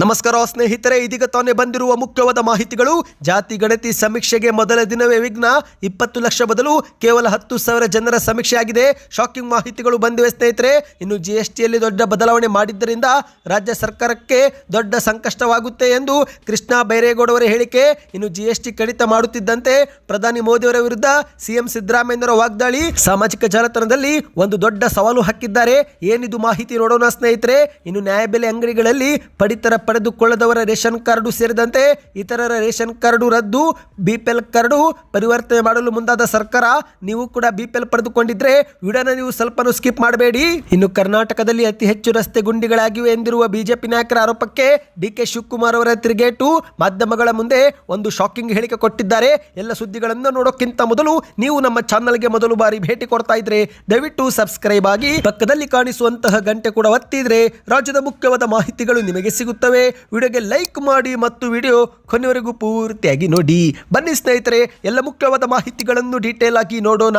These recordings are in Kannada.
ನಮಸ್ಕಾರ ಸ್ನೇಹಿತರೆ, ಇದೀಗ ತಾನೇ ಬಂದಿರುವ ಮುಖ್ಯವಾದ ಮಾಹಿತಿಗಳು. ಜಾತಿ ಗಣತಿ ಸಮೀಕ್ಷೆಗೆ ಮೊದಲ ದಿನವೇ ವಿಘ್ನ, ಇಪ್ಪತ್ತು ಲಕ್ಷ ಬದಲು ಕೇವಲ ಹತ್ತು ಸಾವಿರ ಜನರ ಸಮೀಕ್ಷೆ ಆಗಿದೆ. ಶಾಕಿಂಗ್ ಮಾಹಿತಿಗಳು ಬಂದಿವೆ ಸ್ನೇಹಿತರೆ. ಇನ್ನು ಜಿ ಎಸ್ ದೊಡ್ಡ ಬದಲಾವಣೆ ಮಾಡಿದ್ದರಿಂದ ರಾಜ್ಯ ಸರ್ಕಾರಕ್ಕೆ ದೊಡ್ಡ ಸಂಕಷ್ಟವಾಗುತ್ತೆ ಎಂದು ಕೃಷ್ಣ ಬೈರೇಗೌಡವರ ಹೇಳಿಕೆ. ಇನ್ನು ಜಿ ಎಸ್ ಟಿ ಕಡಿತ ಮಾಡುತ್ತಿದ್ದಂತೆ ಪ್ರಧಾನಿ ಮೋದಿಯವರ ವಿರುದ್ಧ ಸಿಎಂ ಸಿದ್ದರಾಮಯ್ಯನವರ ವಾಗ್ದಾಳಿ ಸಾಮಾಜಿಕ ಜಾಲತಾಣದಲ್ಲಿ ಒಂದು ದೊಡ್ಡ ಸವಾಲು ಹಾಕಿದ್ದಾರೆ. ಏನಿದು ಮಾಹಿತಿ ನೋಡೋಣ ಸ್ನೇಹಿತರೆ. ಇನ್ನು ನ್ಯಾಯಬೆಲೆ ಅಂಗಡಿಗಳಲ್ಲಿ ಪಡಿತರ ಪಡೆದುಕೊಳ್ಳದವರ ರೇಷನ್ ಕಾರ್ಡು ಸೇರಿದಂತೆ ಇತರರ ರೇಷನ್ ಕಾರ್ಡು ರದ್ದು, ಬಿಪಿಎಲ್ ಕಾರ್ಡು ಪರಿವರ್ತನೆ ಮಾಡಲು ಮುಂದಾದ ಸರ್ಕಾರ, ನೀವು ಕೂಡ ಬಿಪಿಎಲ್ ಪಡೆದುಕೊಂಡಿದ್ರೆ ವಿಡಿಯೋನ ನೀವು ಸ್ವಲ್ಪ ಸ್ಕಿಪ್ ಮಾಡಬೇಡಿ. ಇನ್ನು ಕರ್ನಾಟಕದಲ್ಲಿ ಅತಿ ಹೆಚ್ಚು ರಸ್ತೆ ಗುಂಡಿಗಳಾಗಿವೆ ಎಂದಿರುವ ಬಿಜೆಪಿ ನಾಯಕರ ಆರೋಪಕ್ಕೆ ಡಿ ಕೆ ಶಿವಕುಮಾರ್ ಅವರ ತಿರುಗೇಟು ಮಾಧ್ಯಮಗಳ ಮುಂದೆ ಒಂದು ಶಾಕಿಂಗ್ ಹೇಳಿಕೆ ಕೊಟ್ಟಿದ್ದಾರೆ. ಎಲ್ಲ ಸುದ್ದಿಗಳನ್ನು ನೋಡೋಕ್ಕಿಂತ ಮೊದಲು ನೀವು ನಮ್ಮ ಚಾನಲ್ಗೆ ಮೊದಲು ಬಾರಿ ಭೇಟಿ ಕೊಡ್ತಾ ಇದ್ರೆ ದಯವಿಟ್ಟು ಸಬ್ಸ್ಕ್ರೈಬ್ ಆಗಿ ಪಕ್ಕದಲ್ಲಿ ಕಾಣಿಸುವಂತಹ ಗಂಟೆ ಕೂಡ ಒತ್ತಿದ್ರೆ ರಾಜ್ಯದ ಮುಖ್ಯವಾದ ಮಾಹಿತಿಗಳು ನಿಮಗೆ ಸಿಗುತ್ತವೆ. ವಿಡಿಯೋಗೆ ಲೈಕ್ ಮಾಡಿ ಮತ್ತು ವಿಡಿಯೋ ಕೊನೆವರೆಗೂ ಪೂರ್ತಿಯಾಗಿ ನೋಡಿ. ಬನ್ನಿ ಸ್ನೇಹಿತರೆ, ಎಲ್ಲ ಮುಖ್ಯವಾದ ಮಾಹಿತಿಗಳನ್ನು ಡೀಟೇಲ್ ಆಗಿ ನೋಡೋಣ.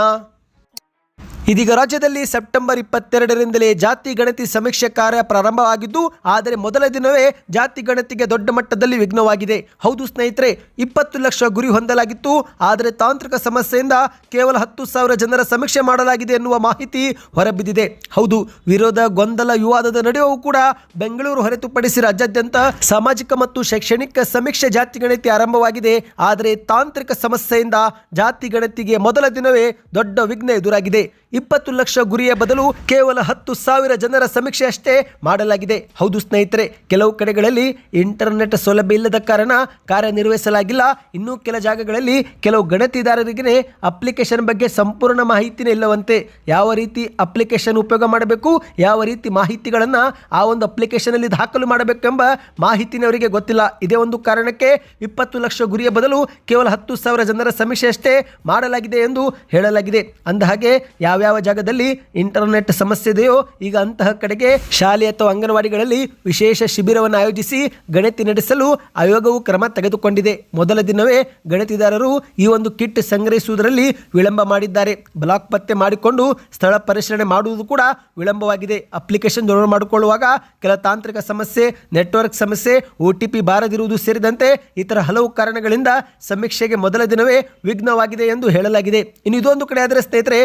ಇದೀಗ ರಾಜ್ಯದಲ್ಲಿ ಸೆಪ್ಟೆಂಬರ್ ಇಪ್ಪತ್ತೆರಡರಿಂದಲೇ ಜಾತಿ ಗಣತಿ ಸಮೀಕ್ಷೆ ಕಾರ್ಯ ಪ್ರಾರಂಭವಾಗಿದ್ದು, ಆದರೆ ಮೊದಲ ದಿನವೇ ಜಾತಿ ಗಣತಿಗೆ ದೊಡ್ಡ ಮಟ್ಟದಲ್ಲಿ ವಿಘ್ನವಾಗಿದೆ. ಹೌದು ಸ್ನೇಹಿತರೆ, ಇಪ್ಪತ್ತು ಲಕ್ಷ ಗುರಿ ಹೊಂದಲಾಗಿತ್ತು, ಆದರೆ ತಾಂತ್ರಿಕ ಸಮಸ್ಯೆಯಿಂದ ಕೇವಲ ಹತ್ತು ಸಾವಿರ ಜನರ ಸಮೀಕ್ಷೆ ಮಾಡಲಾಗಿದೆ ಎನ್ನುವ ಮಾಹಿತಿ ಹೊರಬಿದ್ದಿದೆ. ಹೌದು, ವಿರೋಧ ಗೊಂದಲ ವಿವಾದದ ನಡುವೆಯೂ ಕೂಡ ಬೆಂಗಳೂರು ಹೊರತುಪಡಿಸಿ ರಾಜ್ಯಾದ್ಯಂತ ಸಾಮಾಜಿಕ ಮತ್ತು ಶೈಕ್ಷಣಿಕ ಸಮೀಕ್ಷೆ ಜಾತಿ ಗಣತಿ ಆರಂಭವಾಗಿದೆ, ಆದರೆ ತಾಂತ್ರಿಕ ಸಮಸ್ಯೆಯಿಂದ ಜಾತಿ ಗಣತಿಗೆ ಮೊದಲ ದಿನವೇ ದೊಡ್ಡ ವಿಘ್ನ ಎದುರಾಗಿದೆ. ಇಪ್ಪತ್ತು ಲಕ್ಷ ಗುರಿಯ ಬದಲು ಕೇವಲ ಹತ್ತು ಸಾವಿರ ಜನರ ಸಮೀಕ್ಷೆ ಅಷ್ಟೇ ಮಾಡಲಾಗಿದೆ. ಹೌದು ಸ್ನೇಹಿತರೆ, ಕೆಲವು ಕಡೆಗಳಲ್ಲಿ ಇಂಟರ್ನೆಟ್ ಸೌಲಭ್ಯ ಇಲ್ಲದ ಕಾರಣ ಕಾರ್ಯನಿರ್ವಹಿಸಲಾಗಿಲ್ಲ. ಇನ್ನೂ ಕೆಲ ಜಾಗಗಳಲ್ಲಿ ಕೆಲವು ಗಣತಿದಾರರಿಗೆ ಅಪ್ಲಿಕೇಶನ್ ಬಗ್ಗೆ ಸಂಪೂರ್ಣ ಮಾಹಿತಿನೇ ಇಲ್ಲವಂತೆ. ಯಾವ ರೀತಿ ಅಪ್ಲಿಕೇಶನ್ ಉಪಯೋಗ ಮಾಡಬೇಕು, ಯಾವ ರೀತಿ ಮಾಹಿತಿಗಳನ್ನು ಆ ಒಂದು ಅಪ್ಲಿಕೇಶನಲ್ಲಿ ದಾಖಲು ಮಾಡಬೇಕೆಂಬ ಮಾಹಿತಿನೇ ಅವರಿಗೆ ಗೊತ್ತಿಲ್ಲ. ಇದೇ ಒಂದು ಕಾರಣಕ್ಕೆ ಇಪ್ಪತ್ತು ಲಕ್ಷ ಗುರಿಯ ಬದಲು ಕೇವಲ ಹತ್ತು ಸಾವಿರ ಜನರ ಸಮೀಕ್ಷೆ ಅಷ್ಟೇ ಮಾಡಲಾಗಿದೆ ಎಂದು ಹೇಳಲಾಗಿದೆ. ಅಂದಹಾಗೆ, ಯಾವ್ಯಾವ ಜಾಗದಲ್ಲಿ ಇಂಟರ್ನೆಟ್ ಸಮಸ್ಯೆ ಇದೆಯೋ, ಈಗ ಅಂತಹ ಕಡೆಗೆ ಶಾಲೆ ಅಥವಾ ಅಂಗನವಾಡಿಗಳಲ್ಲಿ ವಿಶೇಷ ಶಿಬಿರವನ್ನು ಆಯೋಜಿಸಿ ಗಣತಿ ನಡೆಸಲು ಆಯೋಗವು ಕ್ರಮ ತೆಗೆದುಕೊಂಡಿದೆ. ಮೊದಲ ದಿನವೇ ಗಣತಿದಾರರು ಈ ಒಂದು ಕಿಟ್ ಸಂಗ್ರಹಿಸುವುದರಲ್ಲಿ ವಿಳಂಬ ಮಾಡಿದ್ದಾರೆ. ಬ್ಲಾಕ್ ಪತ್ತೆ ಮಾಡಿಕೊಂಡು ಸ್ಥಳ ಪರಿಶೀಲನೆ ಮಾಡುವುದು ಕೂಡ ವಿಳಂಬವಾಗಿದೆ. ಅಪ್ಲಿಕೇಶನ್ ಡೌನ್ಲೋಡ್ ಮಾಡಿಕೊಳ್ಳುವಾಗ ಕೆಲ ತಾಂತ್ರಿಕ ಸಮಸ್ಯೆ, ನೆಟ್ವರ್ಕ್ ಸಮಸ್ಯೆ, ಒ ಟಿ ಪಿ ಬಾರದಿರುವುದು ಸೇರಿದಂತೆ ಇತರ ಹಲವು ಕಾರಣಗಳಿಂದ ಸಮೀಕ್ಷೆಗೆ ಮೊದಲ ದಿನವೇ ವಿಘ್ನವಾಗಿದೆ ಎಂದು ಹೇಳಲಾಗಿದೆ. ಇನ್ನು ಇದೊಂದು ಕಡೆ ಆದರೆ ಸ್ನೇಹಿತರೆ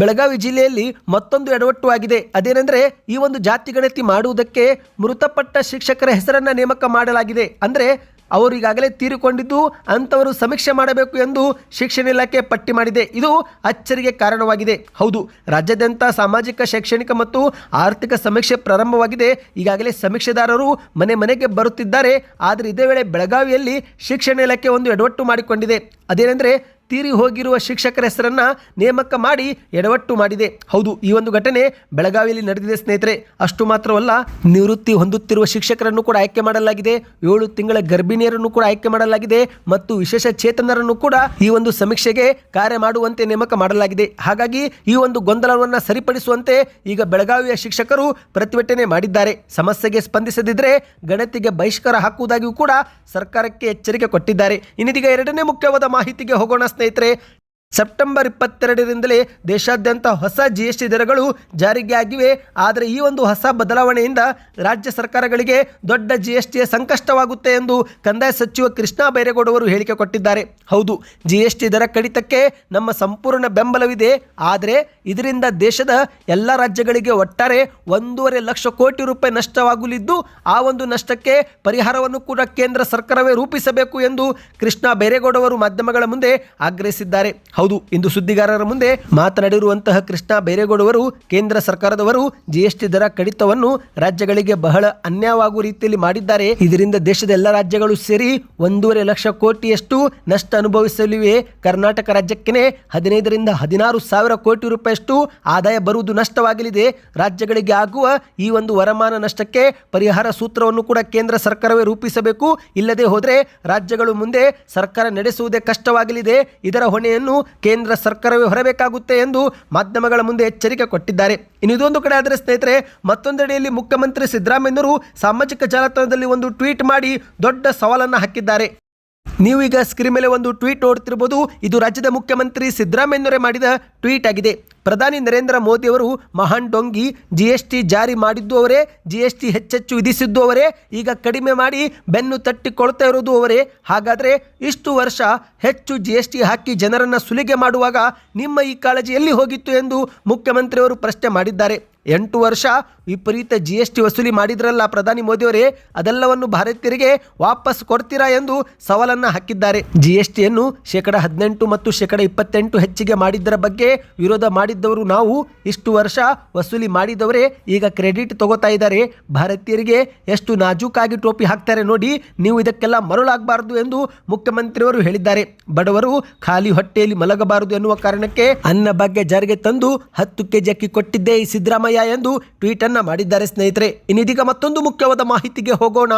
ಬೆಳಗಾವಿ ಜಿಲ್ಲೆಯಲ್ಲಿ ಮತ್ತೊಂದು ಎಡವಟ್ಟು ಆಗಿದೆ. ಅದೇನೆಂದರೆ ಈ ಒಂದು ಜಾತಿ ಗಣತಿ ಮಾಡುವುದಕ್ಕೆ ಮೃತಪಟ್ಟ ಶಿಕ್ಷಕರ ಹೆಸರನ್ನು ನೇಮಕ ಮಾಡಲಾಗಿದೆ. ಅಂದರೆ ಅವರು ಈಗಾಗಲೇ ತೀರಿಕೊಂಡಿದ್ದು ಅಂಥವರು ಸಮೀಕ್ಷೆ ಮಾಡಬೇಕು ಎಂದು ಶಿಕ್ಷಣ ಇಲಾಖೆ ಪಟ್ಟಿ ಮಾಡಿದೆ. ಇದು ಅಚ್ಚರಿಗೆ ಕಾರಣವಾಗಿದೆ. ಹೌದು, ರಾಜ್ಯಾದ್ಯಂತ ಸಾಮಾಜಿಕ, ಶೈಕ್ಷಣಿಕ ಮತ್ತು ಆರ್ಥಿಕ ಸಮೀಕ್ಷೆ ಪ್ರಾರಂಭವಾಗಿದೆ. ಈಗಾಗಲೇ ಸಮೀಕ್ಷೆದಾರರು ಮನೆ ಮನೆಗೆ ಬರುತ್ತಿದ್ದಾರೆ. ಆದರೆ ಇದೇ ವೇಳೆ ಬೆಳಗಾವಿಯಲ್ಲಿ ಶಿಕ್ಷಣ ಇಲಾಖೆ ಒಂದು ಎಡವಟ್ಟು ಮಾಡಿಕೊಂಡಿದೆ. ಅದೇನೆಂದರೆ ತೀರಿ ಹೋಗಿರುವ ಶಿಕ್ಷಕರ ಹೆಸರನ್ನು ನೇಮಕ ಮಾಡಿ ಎಡವಟ್ಟು ಮಾಡಿದೆ. ಹೌದು, ಈ ಒಂದು ಘಟನೆ ಬೆಳಗಾವಿಯಲ್ಲಿ ನಡೆದಿದೆ ಸ್ನೇಹಿತರೆ. ಅಷ್ಟು ಮಾತ್ರವಲ್ಲ, ನಿವೃತ್ತಿ ಹೊಂದುತ್ತಿರುವ ಶಿಕ್ಷಕರನ್ನು ಕೂಡ ಆಯ್ಕೆ ಮಾಡಲಾಗಿದೆ. ಏಳು ತಿಂಗಳ ಗರ್ಭಿಣಿಯರನ್ನು ಕೂಡ ಆಯ್ಕೆ ಮಾಡಲಾಗಿದೆ ಮತ್ತು ವಿಶೇಷ ಚೇತನರನ್ನು ಕೂಡ ಈ ಒಂದು ಸಮೀಕ್ಷೆಗೆ ಕಾರ್ಯ ಮಾಡುವಂತೆ ನೇಮಕ ಮಾಡಲಾಗಿದೆ. ಹಾಗಾಗಿ ಈ ಒಂದು ಗೊಂದಲವನ್ನು ಸರಿಪಡಿಸುವಂತೆ ಈಗ ಬೆಳಗಾವಿಯ ಶಿಕ್ಷಕರು ಪ್ರತಿಭಟನೆ ಮಾಡಿದ್ದಾರೆ. ಸಮಸ್ಯೆಗೆ ಸ್ಪಂದಿಸದಿದ್ದರೆ ಗಣತಿಗೆ ಬಹಿಷ್ಕಾರ ಹಾಕುವುದಾಗಿಯೂ ಕೂಡ ಸರ್ಕಾರಕ್ಕೆ ಎಚ್ಚರಿಕೆ ಕೊಟ್ಟಿದ್ದಾರೆ. ಇನ್ನಿದೀಗ ಎರಡನೇ ಮುಖ್ಯವಾದ ಮಾಹಿತಿಗೆ ಹೋಗೋಣ ಸ್ನೇಹಿತರೆ ಸೆಪ್ಟೆಂಬರ್ ಇಪ್ಪತ್ತೆರಡರಿಂದಲೇ ದೇಶಾದ್ಯಂತ ಹೊಸ ಜಿ ಎಸ್ ಟಿ ದರಗಳು ಜಾರಿಗೆ ಆಗಿವೆ. ಆದರೆ ಈ ಒಂದು ಹೊಸ ಬದಲಾವಣೆಯಿಂದ ರಾಜ್ಯ ಸರ್ಕಾರಗಳಿಗೆ ದೊಡ್ಡ ಜಿ ಎಸ್ ಟಿಯ ಸಂಕಷ್ಟವಾಗುತ್ತೆ ಎಂದು ಕಂದಾಯ ಸಚಿವ ಕೃಷ್ಣ ಬೈರೇಗೌಡವರು ಹೇಳಿಕೆ ಕೊಟ್ಟಿದ್ದಾರೆ. ಹೌದು ಜಿ ಎಸ್ ಟಿ ದರ ಕಡಿತಕ್ಕೆ ನಮ್ಮ ಸಂಪೂರ್ಣ ಬೆಂಬಲವಿದೆ. ಆದರೆ ಇದರಿಂದ ದೇಶದ ಎಲ್ಲ ರಾಜ್ಯಗಳಿಗೆ ಒಟ್ಟಾರೆ ಒಂದೂವರೆ ಲಕ್ಷ ಕೋಟಿ ರೂಪಾಯಿ ನಷ್ಟವಾಗಲಿದ್ದು, ಆ ಒಂದು ನಷ್ಟಕ್ಕೆ ಪರಿಹಾರವನ್ನು ಕೂಡ ಕೇಂದ್ರ ಸರ್ಕಾರವೇ ರೂಪಿಸಬೇಕು ಎಂದು ಕೃಷ್ಣ ಬೈರೇಗೌಡವರು ಮಾಧ್ಯಮಗಳ ಮುಂದೆ ಆಗ್ರಹಿಸಿದ್ದಾರೆ. ಹೌದು, ಇಂದು ಸುದ್ದಿಗಾರರ ಮುಂದೆ ಮಾತನಾಡಿರುವಂತಹ ಕೃಷ್ಣ ಬೈರೇಗೌಡವರು, ಕೇಂದ್ರ ಸರ್ಕಾರದವರು ಜಿಎಸ್ಟಿ ದರ ಕಡಿತವನ್ನು ರಾಜ್ಯಗಳಿಗೆ ಬಹಳ ಅನ್ಯಾಯವಾಗುವ ರೀತಿಯಲ್ಲಿ ಮಾಡಿದ್ದಾರೆ. ಇದರಿಂದ ದೇಶದ ಎಲ್ಲ ರಾಜ್ಯಗಳು ಸೇರಿ ಒಂದೂವರೆ ಲಕ್ಷ ಕೋಟಿಯಷ್ಟು ನಷ್ಟ ಅನುಭವಿಸಲಿವೆ. ಕರ್ನಾಟಕ ರಾಜ್ಯಕ್ಕೆ ಹದಿನೈದರಿಂದ ಹದಿನಾರು ಸಾವಿರ ಕೋಟಿ ರೂಪಾಯಿಯಷ್ಟು ಆದಾಯ ಬರುವುದು ನಷ್ಟವಾಗಲಿದೆ. ರಾಜ್ಯಗಳಿಗೆ ಆಗುವ ಈ ಒಂದು ವರಮಾನ ನಷ್ಟಕ್ಕೆ ಪರಿಹಾರ ಸೂತ್ರವನ್ನು ಕೂಡ ಕೇಂದ್ರ ಸರ್ಕಾರವೇ ರೂಪಿಸಬೇಕು. ಇಲ್ಲದೆ ಹೋದರೆ ರಾಜ್ಯಗಳು ಮುಂದೆ ಸರ್ಕಾರ ನಡೆಸುವುದೇ ಕಷ್ಟವಾಗಲಿದೆ. ಇದರ ಹೊಣೆಯನ್ನು ಕೇಂದ್ರ ಸರ್ಕಾರವೇ ಹೊರಬೇಕಾಗುತ್ತೆ ಎಂದು ಮಾಧ್ಯಮಗಳ ಮುಂದೆ ಎಚ್ಚರಿಕೆ ಕೊಟ್ಟಿದ್ದಾರೆ. ಇನ್ನು ಇದೊಂದು ಕಡೆ ಆದರೆ ಸ್ನೇಹಿತರೆ, ಮತ್ತೊಂದೆಡೆಯಲ್ಲಿ ಮುಖ್ಯಮಂತ್ರಿ ಸಿದ್ದರಾಮಯ್ಯನವರು ಸಾಮಾಜಿಕ ಜಾಲತಾಣದಲ್ಲಿ ಒಂದು ಟ್ವೀಟ್ ಮಾಡಿ ದೊಡ್ಡ ಸವಾಲನ್ನು ಹಾಕಿದ್ದಾರೆ. ನೀವು ಈಗ ಸ್ಕ್ರೀನ್ ಮೇಲೆ ಒಂದು ಟ್ವೀಟ್ ನೋಡ್ತಿರ್ಬೋದು. ಇದು ರಾಜ್ಯದ ಮುಖ್ಯಮಂತ್ರಿ ಸಿದ್ದರಾಮಯ್ಯನವರೇ ಮಾಡಿದ ಟ್ವೀಟ್ ಆಗಿದೆ. ಪ್ರಧಾನಿ ನರೇಂದ್ರ ಮೋದಿ ಅವರು ಮಹಾನ್ ಡೊಂಗಿ ಜಿ ಎಸ್ ಟಿ ಜಾರಿ ಮಾಡಿದ್ದು ಅವರೇ ಜಿ ಎಸ್ ಟಿ ಹೆಚ್ಚೆಚ್ಚು ವಿಧಿಸಿದ್ದು ಅವರೇ, ಈಗ ಕಡಿಮೆ ಮಾಡಿ ಬೆನ್ನು ತಟ್ಟಿಕೊಳ್ತಾ ಇರೋದು ಅವರೇ. ಹಾಗಾದರೆ ಇಷ್ಟು ವರ್ಷ ಹೆಚ್ಚು ಜಿ ಎಸ್ ಟಿ ಹಾಕಿ ಜನರನ್ನು ಸುಲಿಗೆ ಮಾಡುವಾಗ ನಿಮ್ಮ ಈ ಕಾಳಜಿ ಎಲ್ಲಿ ಹೋಗಿತ್ತು ಎಂದು ಮುಖ್ಯಮಂತ್ರಿಯವರು ಪ್ರಶ್ನೆ ಮಾಡಿದ್ದಾರೆ. ಎಂಟು ವರ್ಷ ವಿಪರೀತ ಜಿ ಎಸ್ ಟಿ ವಸೂಲಿ ಮಾಡಿದ್ರಲ್ಲ ಪ್ರಧಾನಿ ಮೋದಿಯವರೇ, ಅದೆಲ್ಲವನ್ನು ಭಾರತೀಯರಿಗೆ ವಾಪಸ್ ಕೊಡ್ತೀರಾ ಎಂದು ಸವಾಲನ್ನು ಹಾಕಿದ್ದಾರೆ. ಜಿ ಎಸ್ ಟಿಯನ್ನು ಶೇಕಡ ಹದಿನೆಂಟು ಮತ್ತು ಶೇಕಡ ಇಪ್ಪತ್ತೆಂಟು ಹೆಚ್ಚಿಗೆ ಮಾಡಿದ್ದರ ಬಗ್ಗೆ ವಿರೋಧ ಮಾಡಿದ್ದವರು ನಾವು ಇಷ್ಟು ವರ್ಷ ವಸೂಲಿ ಮಾಡಿದವರೇ, ಈಗ ಕ್ರೆಡಿಟ್ ತಗೋತಾ ಇದ್ದಾರೆ. ಭಾರತೀಯರಿಗೆ ಎಷ್ಟು ನಾಜೂಕಾಗಿ ಟೋಪಿ ಹಾಕ್ತಾರೆ ನೋಡಿ, ನೀವು ಇದಕ್ಕೆಲ್ಲ ಮರಳಾಗಬಾರದು ಎಂದು ಮುಖ್ಯಮಂತ್ರಿಯವರು ಹೇಳಿದ್ದಾರೆ. ಬಡವರು ಖಾಲಿ ಹೊಟ್ಟೆಯಲ್ಲಿ ಮಲಗಬಾರದು ಎನ್ನುವ ಕಾರಣಕ್ಕೆ ಅನ್ನ ಬಗ್ಗೆ ಜಾರಿಗೆ ತಂದು ಹತ್ತು ಕೆಜಿ ಅಕ್ಕಿ ಕೊಟ್ಟಿದ್ದೇ ಈ ಸಿದ್ದರಾಮಯ್ಯ. ಎಂದು ಟ್ವೀಟ್ ಅನ್ನ ಮಾಡಿದ್ದಾರೆ ಸ್ನೇಹಿತರೆ. ಇನ್ನಿದೀಗ ಮತ್ತೊಂದು ಮುಖ್ಯವಾದ ಮಾಹಿತಿಗೆ ಹೋಗೋಣ.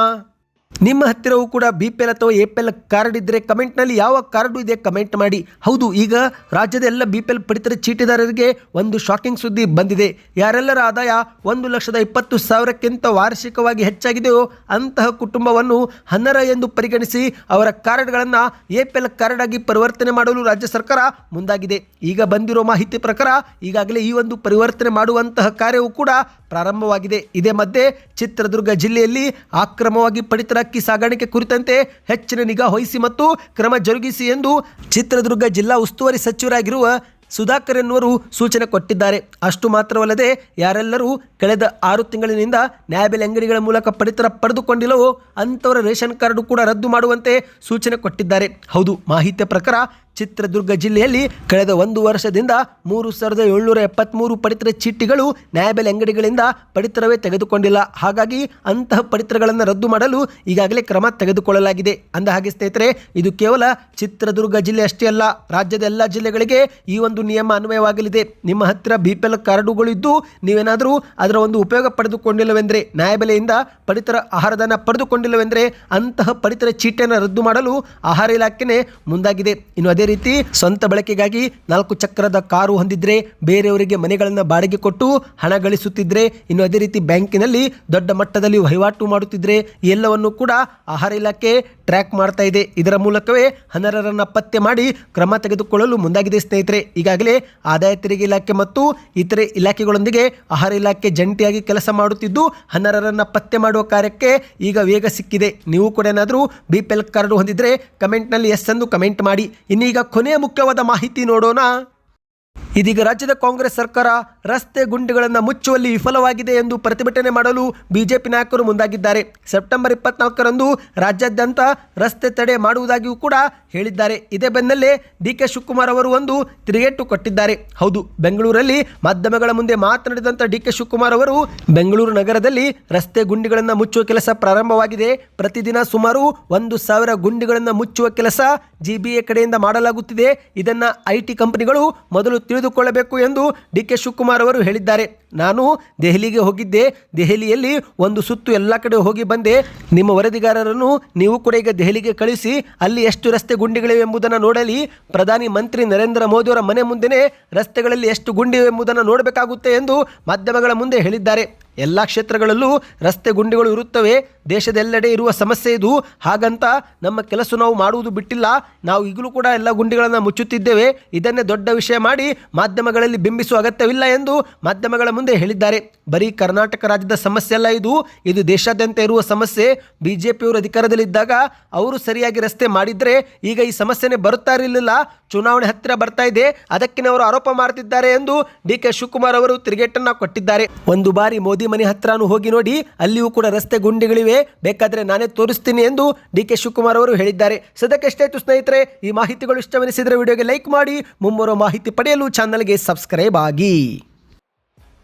ನಿಮ್ಮ ಹತ್ತಿರವೂ ಕೂಡ ಬಿ ಪಿ ಎಲ್ ಅಥವಾ ಎ ಪಿ ಎಲ್ ಕಾರ್ಡ್ ಇದ್ದರೆ ಕಮೆಂಟ್ನಲ್ಲಿ ಯಾವ ಕಾರ್ಡು ಇದೆ ಕಮೆಂಟ್ ಮಾಡಿ. ಹೌದು, ಈಗ ರಾಜ್ಯದ ಎಲ್ಲ ಬಿ ಪಿ ಎಲ್ ಪಡಿತರ ಚೀಟಿದಾರರಿಗೆ ಒಂದು ಶಾಕಿಂಗ್ ಸುದ್ದಿ ಬಂದಿದೆ. ಯಾರೆಲ್ಲರ ಆದಾಯ ಒಂದು ಲಕ್ಷದ ಇಪ್ಪತ್ತು ಸಾವಿರಕ್ಕಿಂತ ವಾರ್ಷಿಕವಾಗಿ ಹೆಚ್ಚಾಗಿದೆಯೋ ಅಂತಹ ಕುಟುಂಬವನ್ನು ಹನ್ನರ ಎಂದು ಪರಿಗಣಿಸಿ ಅವರ ಕಾರ್ಡ್ಗಳನ್ನು ಎ ಪಿ ಎಲ್ ಕಾರ್ಡ್ ಆಗಿ ಪರಿವರ್ತನೆ ಮಾಡಲು ರಾಜ್ಯ ಸರ್ಕಾರ ಮುಂದಾಗಿದೆ. ಈಗ ಬಂದಿರೋ ಮಾಹಿತಿ ಪ್ರಕಾರ ಈಗಾಗಲೇ ಈ ಒಂದು ಪರಿವರ್ತನೆ ಮಾಡುವಂತಹ ಕಾರ್ಯವೂ ಕೂಡ ಪ್ರಾರಂಭವಾಗಿದೆ. ಇದೇ ಮಧ್ಯೆ ಚಿತ್ರದುರ್ಗ ಜಿಲ್ಲೆಯಲ್ಲಿ ಅಕ್ರಮವಾಗಿ ಪಡಿತರ ಅಕ್ಕಿ ಸಾಗಾಣಿಕೆ ಕುರಿತಂತೆ ಹೆಚ್ಚಿನ ನಿಗಾ ವಹಿಸಿ ಮತ್ತು ಕ್ರಮ ಜರುಗಿಸಿ ಎಂದು ಚಿತ್ರದುರ್ಗ ಜಿಲ್ಲಾ ಉಸ್ತುವಾರಿ ಸಚಿವರಾಗಿರುವ ಸುಧಾಕರ್ ಎನ್ನುವರು ಸೂಚನೆ ಕೊಟ್ಟಿದ್ದಾರೆ. ಅಷ್ಟು ಮಾತ್ರವಲ್ಲದೆ ಯಾರೆಲ್ಲರೂ ಕಳೆದ ಆರು ತಿಂಗಳಿನಿಂದ ನ್ಯಾಯಬೆಲೆ ಅಂಗಡಿಗಳ ಮೂಲಕ ಪಡಿತರ ಪಡೆದುಕೊಂಡಿಲ್ಲವೋ ಅಂಥವರ ರೇಷನ್ ಕಾರ್ಡು ಕೂಡ ರದ್ದು ಮಾಡುವಂತೆ ಸೂಚನೆ ಕೊಟ್ಟಿದ್ದಾರೆ. ಹೌದು ಮಾಹಿತಿಯ ಪ್ರಕಾರ ಚಿತ್ರದುರ್ಗ ಜಿಲ್ಲೆಯಲ್ಲಿ ಕಳೆದ ಒಂದು ವರ್ಷದಿಂದ ಮೂರು ಸಾವಿರದ ಏಳ್ನೂರ ಎಪ್ಪತ್ತ್ಮೂರು ಪಡಿತರ ಚೀಟಿಗಳು ನ್ಯಾಯಬೆಲೆ ಅಂಗಡಿಗಳಿಂದ ಪಡಿತರವೇ ತೆಗೆದುಕೊಂಡಿಲ್ಲ. ಹಾಗಾಗಿ ಅಂತಹ ಪಡಿತರಗಳನ್ನು ರದ್ದು ಮಾಡಲು ಈಗಾಗಲೇ ಕ್ರಮ ತೆಗೆದುಕೊಳ್ಳಲಾಗಿದೆ. ಅಂದ ಹಾಗೆ ಸ್ನೇಹಿತರೆ, ಇದು ಕೇವಲ ಚಿತ್ರದುರ್ಗ ಜಿಲ್ಲೆ ಅಷ್ಟೇ ಅಲ್ಲ, ರಾಜ್ಯದ ಎಲ್ಲ ಜಿಲ್ಲೆಗಳಿಗೆ ಈ ಒಂದು ನಿಯಮ ಅನ್ವಯವಾಗಲಿದೆ. ನಿಮ್ಮ ಹತ್ತಿರ ಬಿ ಪಿ ಎಲ್ ಕಾರ್ಡುಗಳಿದ್ದು ನೀವೇನಾದರೂ ಅದರ ಒಂದು ಉಪಯೋಗ ಪಡೆದುಕೊಂಡಿಲ್ಲವೆಂದರೆ, ನ್ಯಾಯಬೆಲೆಯಿಂದ ಪಡಿತರ ಆಹಾರಧನ ಪಡೆದುಕೊಂಡಿಲ್ಲವೆಂದರೆ ಅಂತಹ ಪಡಿತರ ಚೀಟಿಯನ್ನು ರದ್ದು ಮಾಡಲು ಆಹಾರ ಇಲಾಖೆನೇ ಮುಂದಾಗಿದೆ. ಇನ್ನು ಅದೇ ರೀತಿ ಸ್ವಂತ ಬಳಕೆಗಾಗಿ ನಾಲ್ಕು ಚಕ್ರದ ಕಾರು ಹೊಂದಿದ್ರೆ ಬೇರೆಯವರಿಗೆ ಮನೆಗಳನ್ನು ಬಾಡಿಗೆ ಕೊಟ್ಟು ಹಣ ಗಳಿಸುತ್ತಿದ್ರೆ, ಇನ್ನು ಅದೇ ರೀತಿ ಬ್ಯಾಂಕಿನಲ್ಲಿ ದೊಡ್ಡ ಮಟ್ಟದಲ್ಲಿ ವಹಿವಾಟು ಮಾಡುತ್ತಿದ್ರೆ ಎಲ್ಲವನ್ನು ಕೂಡ ಆಹಾರ ಇಲಾಖೆ ಟ್ರ್ಯಾಕ್ ಮಾಡ್ತಾ ಇದೆ. ಇದರ ಮೂಲಕವೇ ಅನರ್ಹರನ್ನು ಪತ್ತೆ ಮಾಡಿ ಕ್ರಮ ತೆಗೆದುಕೊಳ್ಳಲು ಮುಂದಾಗಿದೆ ಸ್ನೇಹಿತರೆ. ಈಗಾಗಲೇ ಆದಾಯ ತೆರಿಗೆ ಇಲಾಖೆ ಮತ್ತು ಇತರೆ ಇಲಾಖೆಗಳೊಂದಿಗೆ ಆಹಾರ ಇಲಾಖೆ ಜಂಟಿಯಾಗಿ ಕೆಲಸ ಮಾಡುತ್ತಿದ್ದು ಅನರ್ಹರನ್ನು ಪತ್ತೆ ಮಾಡುವ ಕಾರ್ಯಕ್ಕೆ ಈಗ ವೇಗ ಸಿಕ್ಕಿದೆ. ನೀವು ಕೂಡ ಏನಾದರೂ ಬಿ ಪಿ ಎಲ್ ಕಾರ್ಡ್ ಹೊಂದಿದ್ರೆ ಕಮೆಂಟ್ನಲ್ಲಿ ಎಸ್ ಎಂದು ಕಮೆಂಟ್ ಮಾಡಿ. ಇನ್ನೀಗ ಕೊನೆಯ ಮುಖ್ಯವಾದ ಮಾಹಿತಿ ನೋಡೋಣ. ಇದೀಗ ರಾಜ್ಯದ ಕಾಂಗ್ರೆಸ್ ಸರ್ಕಾರ ರಸ್ತೆ ಗುಂಡಿಗಳನ್ನು ಮುಚ್ಚುವಲ್ಲಿ ವಿಫಲವಾಗಿದೆ ಎಂದು ಪ್ರತಿಭಟನೆ ಮಾಡಲು ಬಿಜೆಪಿ ನಾಯಕರು ಮುಂದಾಗಿದ್ದಾರೆ. ಸೆಪ್ಟೆಂಬರ್ ಇಪ್ಪತ್ನಾಲ್ಕರಂದು ರಾಜ್ಯಾದ್ಯಂತ ರಸ್ತೆ ತಡೆ ಮಾಡುವುದಾಗಿಯೂ ಕೂಡ ಹೇಳಿದ್ದಾರೆ. ಇದೇ ಬೆನ್ನಲ್ಲೇ ಡಿ ಕೆ ಶಿವಕುಮಾರ್ ಅವರು ಒಂದು ತಿರುಗೇಟು ಕೊಟ್ಟಿದ್ದಾರೆ. ಹೌದು, ಬೆಂಗಳೂರಲ್ಲಿ ಮಾಧ್ಯಮಗಳ ಮುಂದೆ ಮಾತನಾಡಿದಂಥ ಡಿ ಕೆ ಶಿವಕುಮಾರ್ ಅವರು ಬೆಂಗಳೂರು ನಗರದಲ್ಲಿ ರಸ್ತೆ ಗುಂಡಿಗಳನ್ನು ಮುಚ್ಚುವ ಕೆಲಸ ಪ್ರಾರಂಭವಾಗಿದೆ. ಪ್ರತಿದಿನ ಸುಮಾರು ಒಂದು ಸಾವಿರ ಗುಂಡಿಗಳನ್ನು ಮುಚ್ಚುವ ಕೆಲಸ ಜಿ ಬಿ ಎ ಕಡೆಯಿಂದ ಮಾಡಲಾಗುತ್ತಿದೆ. ಇದನ್ನು ಐ ಟಿ ಕಂಪನಿಗಳು ಮೊದಲು ತಿಳಿದುಕೊಳ್ಳಬೇಕು ಎಂದು ಡಿ ಕೆ ಶಿವಕುಮಾರ್ ಅವರು ಹೇಳಿದ್ದಾರೆ. ನಾನು ದೆಹಲಿಗೆ ಹೋಗಿದ್ದೆ. ದೆಹಲಿಯಲ್ಲಿ ಒಂದು ಸುತ್ತು ಎಲ್ಲ ಕಡೆ ಹೋಗಿ ಬಂದೆ. ನಿಮ್ಮ ವರದಿಗಾರರನ್ನು ನೀವು ಕೂಡ ಈಗ ದೆಹಲಿಗೆ ಕಳಿಸಿ, ಅಲ್ಲಿ ಎಷ್ಟು ರಸ್ತೆ ಗುಂಡಿಗಳಿವೆ ಎಂಬುದನ್ನು ನೋಡಲಿ. ಪ್ರಧಾನಿ ಮಂತ್ರಿ ನರೇಂದ್ರ ಮೋದಿಯವರ ಮನೆ ಮುಂದೆನೇ ರಸ್ತೆಗಳಲ್ಲಿ ಎಷ್ಟು ಗುಂಡಿವೆ ಎಂಬುದನ್ನು ನೋಡಬೇಕಾಗುತ್ತೆ ಎಂದು ಮಾಧ್ಯಮಗಳ ಮುಂದೆ ಹೇಳಿದ್ದಾರೆ. ಎಲ್ಲ ಕ್ಷೇತ್ರಗಳಲ್ಲೂ ರಸ್ತೆ ಗುಂಡಿಗಳು ಇರುತ್ತವೆ. ದೇಶದೆಲ್ಲೆಡೆ ಇರುವ ಸಮಸ್ಯೆ ಇದು. ಹಾಗಂತ ನಮ್ಮ ಕೆಲಸ ನಾವು ಮಾಡುವುದು ಬಿಟ್ಟಿಲ್ಲ. ನಾವು ಈಗಲೂ ಕೂಡ ಎಲ್ಲ ಗುಂಡಿಗಳನ್ನು ಮುಚ್ಚುತ್ತಿದ್ದೇವೆ. ಇದನ್ನೇ ದೊಡ್ಡ ವಿಷಯ ಮಾಡಿ ಮಾಧ್ಯಮಗಳಲ್ಲಿ ಬಿಂಬಿಸುವ ಅಗತ್ಯವಿಲ್ಲ ಎಂದು ಮಾಧ್ಯಮಗಳ ಮುಂದೆ ಹೇಳಿದ್ದಾರೆ. ಬರೀ ಕರ್ನಾಟಕ ರಾಜ್ಯದ ಸಮಸ್ಯೆ ಅಲ್ಲ ಇದು. ಇದು ದೇಶಾದ್ಯಂತ ಇರುವ ಸಮಸ್ಯೆ. ಬಿ ಜೆ ಪಿಯವರು ಅಧಿಕಾರದಲ್ಲಿದ್ದಾಗ ಅವರು ಸರಿಯಾಗಿ ರಸ್ತೆ ಮಾಡಿದರೆ ಈಗ ಈ ಸಮಸ್ಯೆನೇ ಬರುತ್ತಾ ಇರಲಿಲ್ಲ. ಚುನಾವಣೆ ಹತ್ತಿರ ಬರ್ತಾ ಇದೆ. ಅದಕ್ಕೆ ಅವರು ಆರೋಪ ಮಾಡ್ತಿದ್ದಾರೆ ಎಂದು ಡಿ ಕೆ ಶಿವಕುಮಾರ್ ಅವರು ತಿರುಗೇಟನ್ನ ಕೊಟ್ಟಿದ್ದಾರೆ. ಒಂದು ಬಾರಿ ಮೋದಿ ಮನೆ ಹತ್ರನೂ ಹೋಗಿ ನೋಡಿ, ಅಲ್ಲಿಯೂ ಕೂಡ ರಸ್ತೆ ಗುಂಡಿಗಳಿವೆ. ಬೇಕಾದರೆ ನಾನೇ ತೋರಿಸ್ತೀನಿ ಎಂದು ಡಿ ಕೆ ಶಿವಕುಮಾರ್ ಅವರು ಹೇಳಿದ್ದಾರೆ. ಸದ್ಯಕ್ಕೆ ಸ್ನೇಹಿತರೆ, ಈ ಮಾಹಿತಿಗಳು ಇಷ್ಟವೆನಿಸಿದರೆ ವಿಡಿಯೋಗೆ ಲೈಕ್ ಮಾಡಿ, ಮುಂಬರುವ ಮಾಹಿತಿ ಪಡೆಯಲು ಚಾನಲ್ಗೆ ಸಬ್ಸ್ಕ್ರೈಬ್ ಆಗಿ.